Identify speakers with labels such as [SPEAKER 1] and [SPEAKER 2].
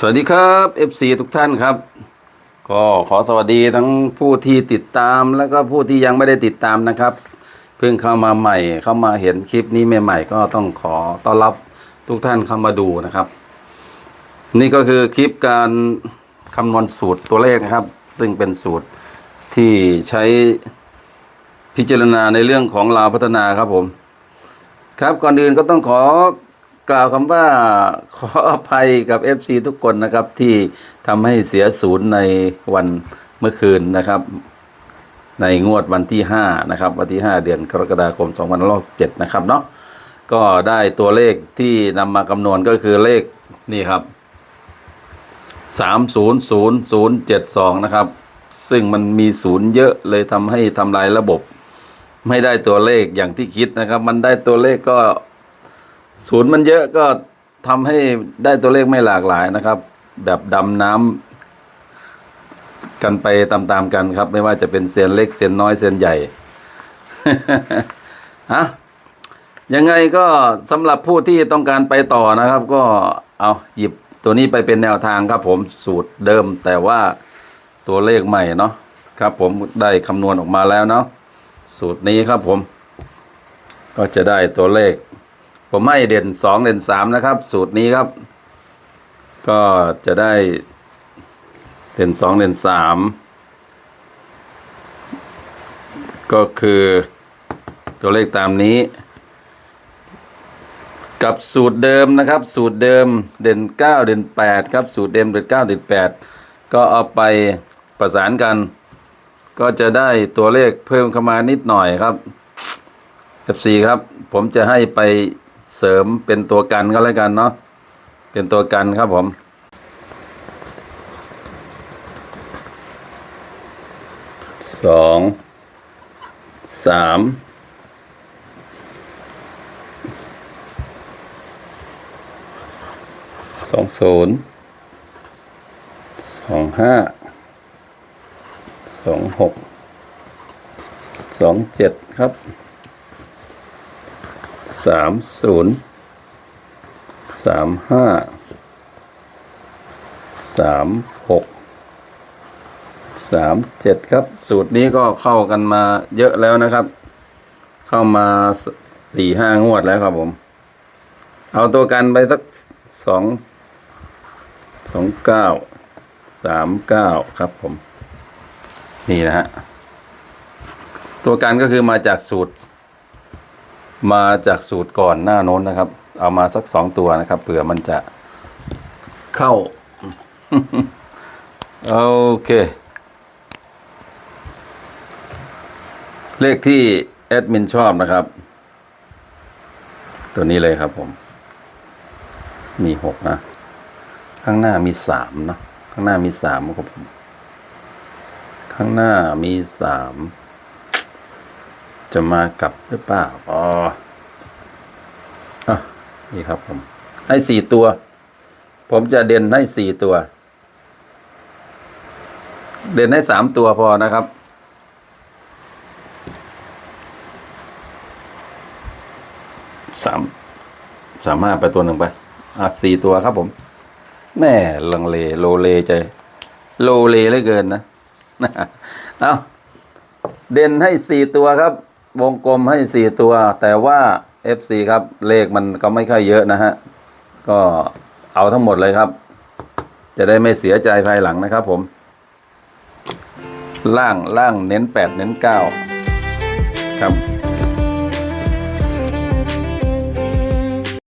[SPEAKER 1] สวัสดีครับ FC ทุกท่านครับ ก็ขอสวัสดีทั้งผู้ที่ติดตามแล้วก็ผู้ที่ยังไม่ได้ติดตามนะครับ เพิ่งเข้ามาใหม่เข้ามาเห็นคลิปนี้ใหม่ๆก็ต้องขอต้อนรับทุกท่านเข้ามาดูนะครับ นี่ก็คือคลิปการคำนวณสูตรตัวเลขนะครับ ซึ่งเป็นสูตรที่ใช้พิจารณาในเรื่องของลาวพัฒนาครับผม ครับก่อนอื่นก็ต้องขอ กล่าวคำว่าขออภัยกับ FC ทุกคนนะครับที่ทำให้เสียศูนย์ในวันเมื่อคืนนะครับ ในงวดวันที่ 5 นะครับ วันที่ 5 เดือนกรกฎาคม2567นะครับเนาะก็ได้ตัวเลขที่นำมากำนวณก็คือเลขนี่ครับ 300072 นะครับ ซึ่งมันมีศูนย์เยอะเลยทำให้ทำลายระบบ ไม่ได้ตัวเลขอย่างที่คิดนะครับ มันได้ตัวเลขก็ ศูนย์มันเยอะก็ทำให้ได้ตัวเลขไม่หลากหลายนะครับ แบบดำน้ำกันไปตามๆกันครับ ไม่ว่าจะเป็นเซียนเล็กเซียนน้อยเซียนใหญ่ฮะยังไงก็สำหรับผู้ที่ต้องการไปต่อนะครับ ก็เอาหยิบตัวนี้ไปเป็นแนวทางครับผมสูตรเดิมแต่ว่าตัวเลขใหม่เนาะครับผมได้คำนวณออกมาแล้วเนาะสูตรนี้ครับผม ก็จะได้ตัวเลข ผมให้เด่นสองเด่นสามนะครับ สูตรนี้ครับ ก็จะได้เด่นสองเด่นสามก็คือตัวเลขตามนี้ กับสูตรเดิมนะครับ สูตรเดิมเด่นเก้าเด่นแปดครับ สูตรเดิมเด่นเก้าเด่นแปดก็เอาไปประสานกัน ก็จะได้ตัวเลขเพิ่มเข้ามานิดหน่อยครับ FC ครับ ผมจะให้ไป เสริมเป็นตัวกันก็แล้วกันเนาะเป็นตัวกันครับผม สอง สาม สองศูนย์ สองห้า สองหก สองเจ็ดครับ สามศูนย์สามห้าสามหกสามเจ็ดครับ สูตรนี้ก็เข้ากันมาเยอะแล้วนะครับ เข้ามาสสี่ห้างวดแล้วครับผม เอาตัวกันไปสักสองสองเก้าสามเก้าครับผม นี่นะฮะ ตัวกันก็คือมาจากสูตร มาจากสูตรก่อนหน้าโน้นนะครับ เอามาสักสองตัวนะครับเผื่อมันจะเข้า โอเค เลขที่แอดมินชอบนะครับ ตัวนี้เลยครับผม มีหกนะ ข้างหน้ามีสามเนะ ข้างหน้ามีสามครับผม ข้างหน้ามีสาม จะมากลับหรือเปล่าอ๋ออ่นี่ครับผม ให้สี่ตัว ผมจะเด่นให้สี่ตัว เด่นให้สามตัวพอนะครับสามสามห้าไปตัวหนึ่งไป อะสี่ตัวครับผม แม่ลังเลโลเลใจ โลเลเหลือเกินนะ เอาเด่นให้สี่ตัวครับ วงกลมให้สี่ตัว แต่ว่า FC ครับ เลขมันก็ไม่ค่อยเยอะนะฮะ ก็เอาทั้งหมดเลยครับ จะได้ไม่เสียใจภายหลังนะครับผม ล่างล่างเน้นแปดเน้นเก้าครับ